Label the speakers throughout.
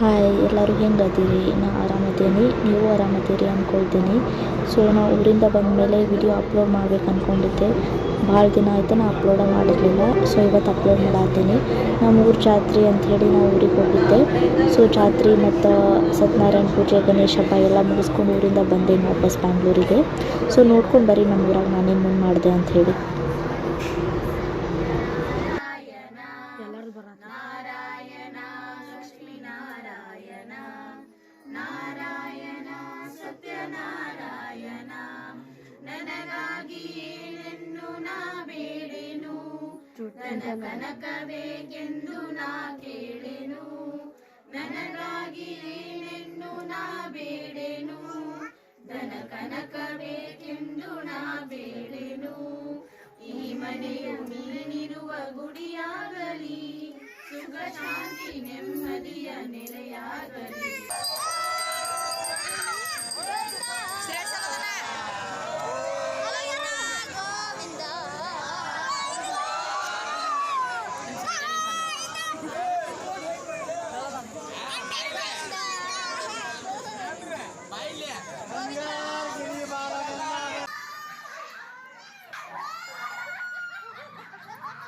Speaker 1: Hi, ಎಲ್ಲರೂ ಹೆಂಗೆ ಅದೀರಿ ನಾ ಆರಾಮದೀನಿ, ನೀವು ಆರಾಮದೀರಿ ಅಂದ್ಕೊಳ್ತೀನಿ ಸೊ ನಾ ಊರಿಂದ ಬಂದ ಮೇಲೆ ವಿಡಿಯೋ ಅಪ್ಲೋಡ್ ಮಾಡ್ಬೇಕು ಅಂದ್ಕೊಂಡಿದ್ದೆ ಭಾಳ ದಿನ ಆಯಿತು ನಾ ಅಪ್ಲೋಡ ಮಾಡಿರಲಿಲ್ಲ. ಸೊ ಇವತ್ತು ಅಪ್ಲೋಡ್ ಮಾಡತ್ತೀನಿ ನಮ್ಮ ಊರ ಜಾತ್ರೆ ಅಂಥೇಳಿ ನಾವು ಊರಿಗೆ ಹೋಗಿದ್ದೆ. ಸೊ ಜಾತ್ರೆ ಮತ್ತು ಸತ್ಯನಾರಾಯಣ ಪೂಜೆ, ಗಣೇಶ ಹಬ್ಬ ಎಲ್ಲ ಮುಗಿಸ್ಕೊಂಡು ಊರಿಂದ ಬಂದೆ ವಾಪಸ್ ಬ್ಯಾಂಗ್ಳೂರಿಗೆ ಸೊ ನೋಡ್ಕೊಂಡು ಬರ್ರಿ ನಮ್ಮ ಊರಾಗ ನಾನೇನು ಮಾಡಿದೆ ಅಂಥೇಳಿ
Speaker 2: ಕನಕಬೇಕೆಂದು ನಾ ಕೇಳೆನು. ನನಗಾಗಿ ಏನೆನ್ನು ನಾ ಬೇಡೆನು. ನನ ಕನಕಬೇಕೆಂದು ನಾ ಬೇಡೆನು. ಈ ಮನೆಯು ನೀನಿರುವ ಗುಡಿಯಾಗಲಿ. ಸುಖ ಶಾಂತಿ ನೆಮ್ಮದಿಯ ನೆಲೆಯಾಗಲಿ.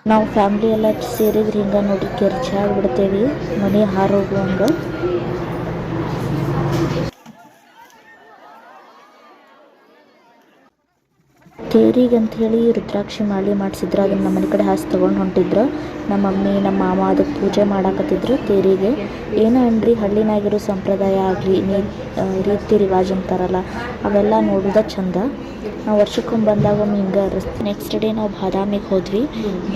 Speaker 1: ನಾವು ಫ್ಯಾಮ್ಲಿ ಎಲ್ಲ ಸೇರಿದ್ರೆ ಹಿಂಗೆ ನೋಡಿ ಕೆರ್ಚಾಗಿ ಆಗ್ಬಿಡ್ತೇವಿ ಮನೆ ಹಾರೋಗುವಂಗೆ ತೇರಿಗೆ ಹೇಳಿ ರುದ್ರಾಕ್ಷಿ ಮಾಲೆ ಮಾಡಿಸಿದ್ರು. ಅದನ್ನು ನಮ್ಮ ಮನೆ ಕಡೆ ಹಾಸಿ ತೊಗೊಂಡು ಹೊಂಟಿದ್ರು. ನಮ್ಮ ಮಮ್ಮಿ, ನಮ್ಮ ಮಾಮ ಅದಕ್ಕೆ ಪೂಜೆ ಮಾಡಾಕತ್ತಿದ್ರು ತೇರಿಗೆ. ಏನು ಅನ್ರಿ, ಹಳ್ಳಿನಾಗಿರೋ ಸಂಪ್ರದಾಯ ಆಗಲಿ, ನೀ ರೀತಿ ರಿವಾಜ್ ಅಂತಾರಲ್ಲ, ಅವೆಲ್ಲ ನೋಡೋದ ಚಂದ. ನಾವು ವರ್ಷಕ್ಕೊಮ್ಮೆ ಬಂದಾಗ ಒಮ್ಮೆ ಹಿಂಗೆ ನೆಕ್ಸ್ಟ್ ಡೇ ನಾವು ಬಾದಾಮಿಗೆ ಹೋದ್ವಿ.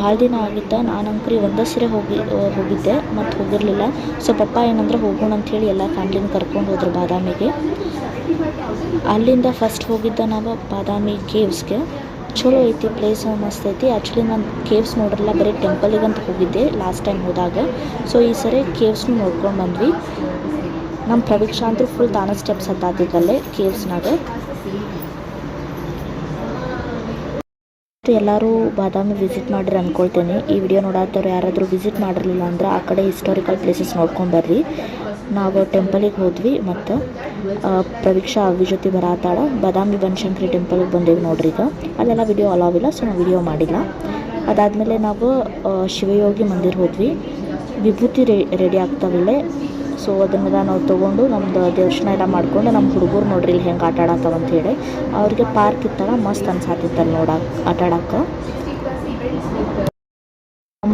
Speaker 1: ಭಾಳ ದಿನ ಆಗಿತ್ತು ನಾನಂಕ್ರಿ ಒಂದೇ ಸರಿ ಹೋಗಿ ಹೋಗಿದ್ದೆ ಮತ್ತು ಹೋಗಿರಲಿಲ್ಲ. ಸೊ ಪಪ್ಪ ಏನಂದ್ರೆ ಹೋಗೋಣ ಅಂಥೇಳಿ ಎಲ್ಲ ಫ್ಯಾಮ್ಲಿನ ಕರ್ಕೊಂಡು ಹೋದ್ರು ಬಾದಾಮಿಗೆ. ಅಲ್ಲಿಂದ ಫಸ್ಟ್ ಹೋಗಿದ್ದ ನಾವು ಬಾದಾಮಿ ಕೇವ್ಸ್ಗೆ ಚಲೋ ಐತಿ ಪ್ಲೇಸ್ ಮಸ್ತ್ ಐತಿ. ಆ್ಯಕ್ಚುಲಿ ನಾನು ಕೇವ್ಸ್ ನೋಡಿರಲ್ಲ ಬರೀ ಟೆಂಪಲಿಗಂತ ಹೋಗಿದ್ದೆ ಲಾಸ್ಟ್ ಟೈಮ್ ಹೋದಾಗ. ಸೊ ಈ ಸರಿ ಕೇವ್ಸ್ನು ನೋಡ್ಕೊಂಡು ಬಂದ್ವಿ. ನಮ್ಮ ಪ್ರವೀಕ್ಷಾ ಅಂತೂ ಫುಲ್ ತಾನ ಸ್ಟೆಪ್ಸ್ ಹತ್ತಾತಿದ್ದಲ್ಲೇ ಕೇವ್ಸ್ನಾಗ ಎಲ್ಲರೂ ಬಾದಾಮಿ ವಿಸಿಟ್ ಮಾಡಿರಿ ಅಂದ್ಕೊಳ್ತೇನೆ ಈ ವಿಡಿಯೋ ನೋಡಾತವ್ರು ಯಾರಾದರೂ ವಿಸಿಟ್ ಮಾಡಿರಲಿಲ್ಲ ಅಂದ್ರೆ ಆ ಕಡೆ ಹಿಸ್ಟಾರಿಕಲ್ ಪ್ಲೇಸಸ್ ನೋಡ್ಕೊಂಡು ಬರ್ರಿ. ನಾವು ಟೆಂಪಲಿಗೆ ಹೋದ್ವಿ ಮತ್ತು ಪ್ರವೀಕ್ಷಾ ಅವಿ ಜೊತೆ ಬರಾತಾಳ ಬಾದಾಮಿ ಬನಶಂಕರಿ ಟೆಂಪಲ್ಗೆ ಬಂದೇವಿ ನೋಡ್ರಿ ಈಗ. ಅಲ್ಲೆಲ್ಲ ವಿಡಿಯೋ ಇಲ್ಲ ಸೊ ನಾವು ವಿಡಿಯೋ ಮಾಡಿಲ್ಲ. ಅದಾದಮೇಲೆ ನಾವು ಶಿವಯೋಗಿ ಮಂದಿರ ಹೋದ್ವಿ. ವಿಭೂತಿ ರೆ ರೆಡಿ ಆಗ್ತಾವಿಲ್ಲೇ ಸೊ ಅದನ್ನೆಲ್ಲ ನಾವು ತೊಗೊಂಡು ನಮ್ದು ದರ್ಶನ ಎಲ್ಲ ಮಾಡ್ಕೊಂಡು ನಮ್ಮ ಹುಡುಗರು ನೋಡ್ರಿ ಇಲ್ಲಿ ಹೆಂಗೆ ಆಟ ಹೇಳಿ. ಅವ್ರಿಗೆ ಪಾರ್ಕ್ ಇತ್ತಲ್ಲ, ಮಸ್ತ್ ಅನ್ಸಾತಿತ್ತಲ್ಲಿ ನೋಡಕ್ಕೆ ಆಟ ಆಡಕ್ಕೆ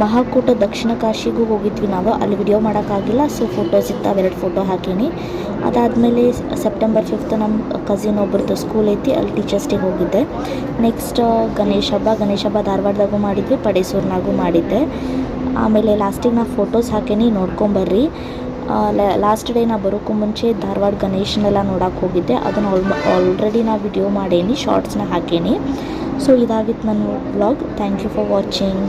Speaker 1: ಮಹಾಕೂಟ ದಕ್ಷಿಣ ಕಾಶಿಗೂ ಹೋಗಿದ್ವಿ ನಾವು. ಅಲ್ಲಿ ವಿಡಿಯೋ ಮಾಡೋಕ್ಕಾಗಿಲ್ಲ. ಸೊ ಫೋಟೋಸ್ ಇತ್ತು. ಎರಡು ಫೋಟೋ ಹಾಕೀನಿ. ಅದಾದಮೇಲೆ ಸೆಪ್ಟೆಂಬರ್ ಫಿಫ್ತ್ ನಮ್ಮ ಕಸಿನ್ ಒಬ್ಬರದ್ದು ಸ್ಕೂಲ್ ಐತಿ. ಅಲ್ಲಿ ಟೀಚರ್ಸ್ ಡೇಗೆ ಹೋಗಿದ್ದೆ. ನೆಕ್ಸ್ಟ್ ಗಣೇಶ ಹಬ್ಬ. ಗಣೇಶ ಹಬ್ಬ ಧಾರವಾಡದಾಗೂ ಮಾಡಿದ್ವಿ. ಪಡೇಸೂರ್ನಾಗೂ ಮಾಡಿದ್ದೆ. ಆಮೇಲೆ ಲಾಸ್ಟಿಗೆ ನಾ ಫೋಟೋಸ್ ಹಾಕೀನಿ. ನೋಡ್ಕೊಂಬರ್ರಿ ಲಾಸ್ಟ್ ಡೇ ನಾ ಬರೋಕ್ಕೂ ಮುಂಚೆ ಧಾರವಾಡ ಗಣೇಶನೆಲ್ಲ ನೋಡೋಕೆ ಹೋಗಿದ್ದೆ. ಅದನ್ನು ಆಲ್ಮ ಆಲ್ರೆಡಿ ನಾ ವಿಡಿಯೋ ಮಾಡೇನಿ. ಶಾರ್ಟ್ಸ್ನ ಹಾಕೇನಿ. ಸೊ ಇದಾಗಿತ್ತು ನನ್ನ blog thank you for watching